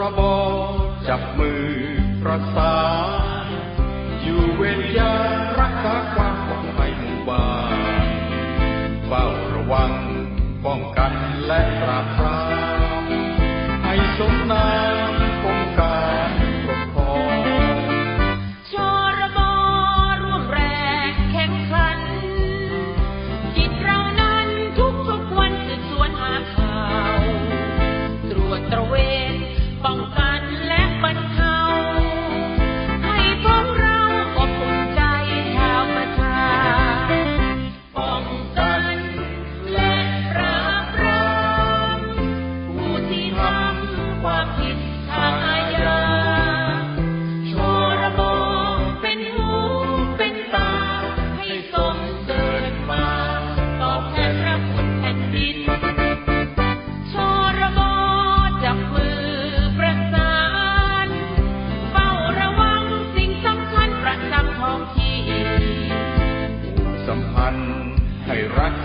รบจับมือประสานอยู่เวียนยารักษาความปลอดภัยหมู่บ้านเฝ้าระวังป้องกันและปราบปรามให้สมนา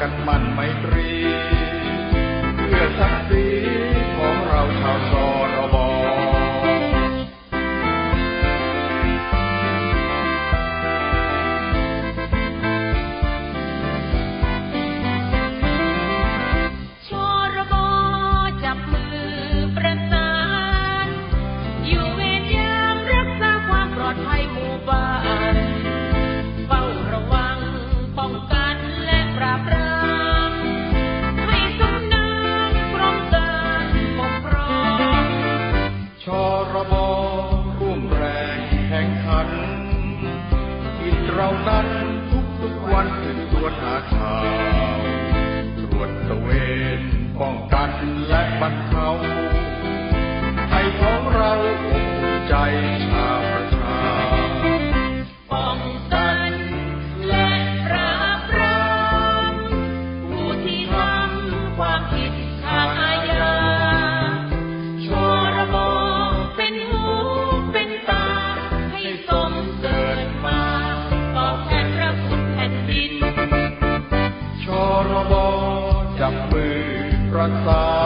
กันมันไม่ตรี เพื่อศักดี เรานั้นทุกทุกวันถึงตรวจหาข่าวตรวจตะเวนป้องกันและบรรเทาให้ของเราอุ่นใจ abraçar.